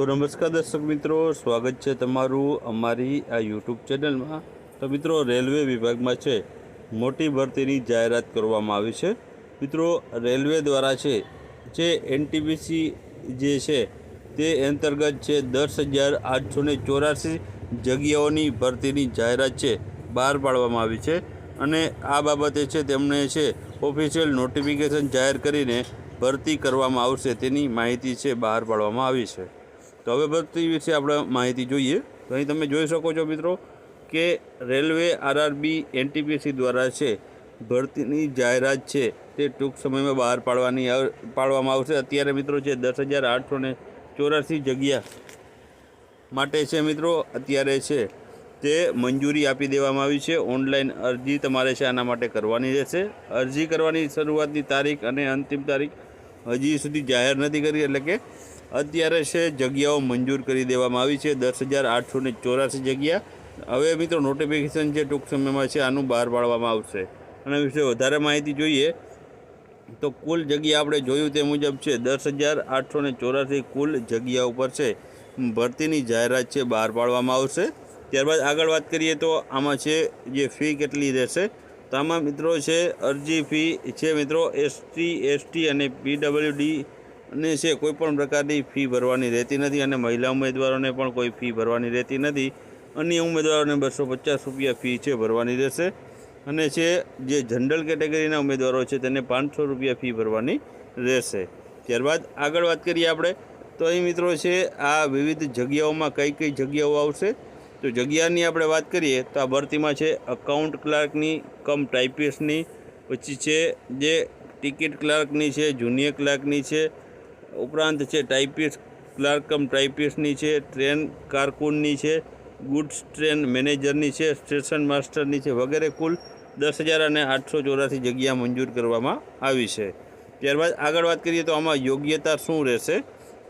તો નમસ્કાર દર્શક મિત્રો, સ્વાગત છે તમારું અમારી આ યુટ્યુબ ચેનલમાં. તો મિત્રો, રેલવે વિભાગમાં છે, મોટી ભરતીની જાહેરાત કરવામાં આવી છે. મિત્રો, રેલવે દ્વારા છે, જે એનટીપીસી જે છે, તે અંતર્ગત છે, દસ હજાર આઠસો ને ચોરાસી જગ્યાઓની ભરતીની જાહેરાત છે, બહાર પાડવામાં આવી છે. અને આ બાબતે છે, તેમણે છે, ઓફિશિયલ નોટિફિકેશન જાહેર કરીને ભરતી કરવામાં આવશે તેની માહિતી છે, બહાર પાડવામાં આવી છે. તો હવે ભરતી વિશે આપણે માહિતી જોઈએ. તો અહીં તમે જોઈ શકો છો મિત્રો કે રેલવે, આરઆરબી, એનટીપીસી દ્વારા છે ભરતીની જાહેરાત છે. તે ટૂંક સમયમાં બહાર પાડવાની પાડવામાં આવશે. અત્યારે મિત્રો છે દસ હજાર આઠસો ને ચોરાસી જગ્યા માટે છે મિત્રો, અત્યારે છે તે મંજૂરી આપી દેવામાં આવી છે. ઓનલાઈન અરજી તમારે છે આના માટે કરવાની રહેશે. અરજી કરવાની શરૂઆતની તારીખ અને અંતિમ તારીખ હજી સુધી જાહેર નથી કરી, એટલે કે અત્યારે છે, જગ્યાઓ મંજૂર કરી દેવામાં આવી છે. દસ હજાર આઠસો ને ચોરાસી જગ્યા. હવે મિત્રો નોટિફિકેશન જે ટૂંક સમયમાં છે, આનું બહાર પાડવામાં આવશે. અને વિશે વધારે માહિતી જોઈએ, તો કુલ જગ્યા આપણે જોયું તે મુજબ છે, દસ હજાર આઠસો ને ચોરાસી કુલ જગ્યા ઉપર છે. ભરતીની જાહેરાત છે, બહાર પાડવામાં આવશે. ત્યારબાદ આગળ વાત કરીએ તો આમાં છે, જે ફી કેટલી રહેશે? તો આમાં મિત્રો છે, અરજી ફી છે મિત્રો એસટી એસટી અને પીડબ્લ્યુડી ને છે કોઈપણ પ્રકારની ફી ભરવાની રહેતી નથી અને મહિલા ઉમેદવારોને પણ કોઈ ફી ભરવાની રહેતી નથી. અન્ય ઉમેદવારોને બસો પચાસ રૂપિયા ફી છે, ભરવાની રહેશે. અને છે, જે જનરલ કેટેગરીના ઉમેદવારો છે, તેને પાંચસો રૂપિયા ફી ભરવાની રહેશે. ત્યારબાદ આગળ વાત કરીએ આપણે. તો અહીં મિત્રો છે, આ વિવિધ જગ્યાઓમાં કઈ કઈ જગ્યાઓ આવશે? તો જગ્યાની આપણે વાત કરીએ, તો આ ભરતીમાં છે અકાઉન્ટ ક્લાર્કની કમ ટાઈપિસ્ટની પછી છે, જે ટિકિટ ક્લાર્કની છે જુનિયર ક્લાર્કની છે ઉપરાંત છે ટાઈપિસ્ટ ક્લાર્ક કમ ટાઈપિસ્ટની છે ટ્રેન કારકુનની છે ગુડ્સ ટ્રેન મેનેજરની છે સ્ટેશન માસ્ટરની છે, વગેરે કુલ દસ હજાર અને આઠસો ચોરાસી જગ્યા મંજૂર કરવામાં આવી છે. ત્યારબાદ આગળ વાત કરીએ તો આમાં યોગ્યતા શું રહેશે?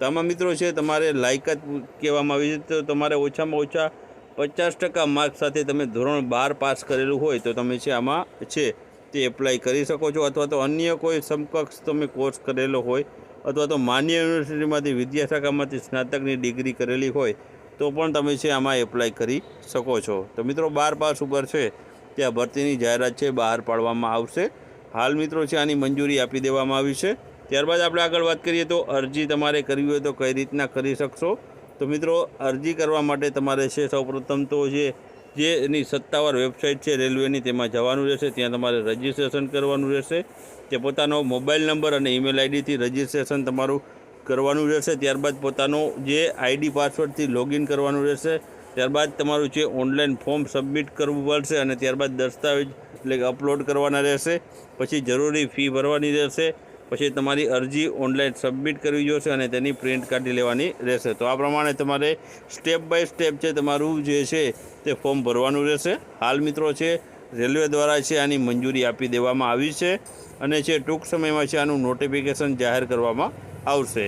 તો મિત્રો છે તમારે લાયકાત કહેવામાં આવી છે. તો તમારે ઓછામાં ઓછા પચાસ ટકા માર્ક સાથે તમે ધોરણ બાર પાસ કરેલું હોય તો તમે છે આમાં છે તે એપ્લાય કરી શકો છો. અથવા તો અન્ય કોઈ સમકક્ષ તમે કોર્સ કરેલો હોય અથવા તો માન્ય યુનિવર્સિટીમાંથી વિદ્યાશાખામાંથી સ્નાતકની ડિગ્રી કરેલી હોય, તો પણ તમે છે આમાં એપ્લાય કરી શકો છો. તો મિત્રો, બાર પાસ ઉપર છે, ત્યાં ભરતીની જાહેરાત છે, બહાર પાડવામાં આવશે. હાલ મિત્રો છે, આની મંજૂરી આપી દેવામાં આવી છે. ત્યારબાદ આપણે આગળ વાત કરીએ તો અરજી તમારે કરવી હોય તો કઈ રીતના કરી શકશો? તો મિત્રો, અરજી કરવા માટે તમારે છે, સૌપ્રથમ તો જે જે એની સત્તાવાર વેબસાઇટ છે રેલવેની, તેમાં જવાનું રહેશે. ત્યાં તમારે રજિસ્ટ્રેશન કરવાનું રહેશે. તે પોતાનો મોબાઈલ નંબર અને ઈમેલ આઈડીથી રજિસ્ટ્રેશન તમારું કરવાનું રહેશે. ત્યારબાદ પોતાનો જે આઈડી પાસવર્ડથી લોગિન કરવાનું રહેશે. ત્યારબાદ તમારું જે ઓનલાઈન ફોર્મ સબમિટ કરવું પડશે અને ત્યારબાદ દસ્તાવેજ, એટલે અપલોડ કરવાના રહેશે. પછી જરૂરી ફી ભરવાની રહેશે. પછી તમારી અરજી ઓનલાઈન સબમિટ કરવી જોશે અને તેની પ્રિન્ટ કાઢી લેવાની રહેશે. તો આ પ્રમાણે તમારે સ્ટેપ બાય સ્ટેપ છે તમારું જે છે તે ફોર્મ ભરવાનું રહેશે. હાલ મિત્રો છે, રેલવે દ્વારા છે આની મંજૂરી આપી દેવામાં આવી છે અને છે ટૂંક સમયમાં છે આનું નોટિફિકેશન જાહેર કરવામાં આવશે.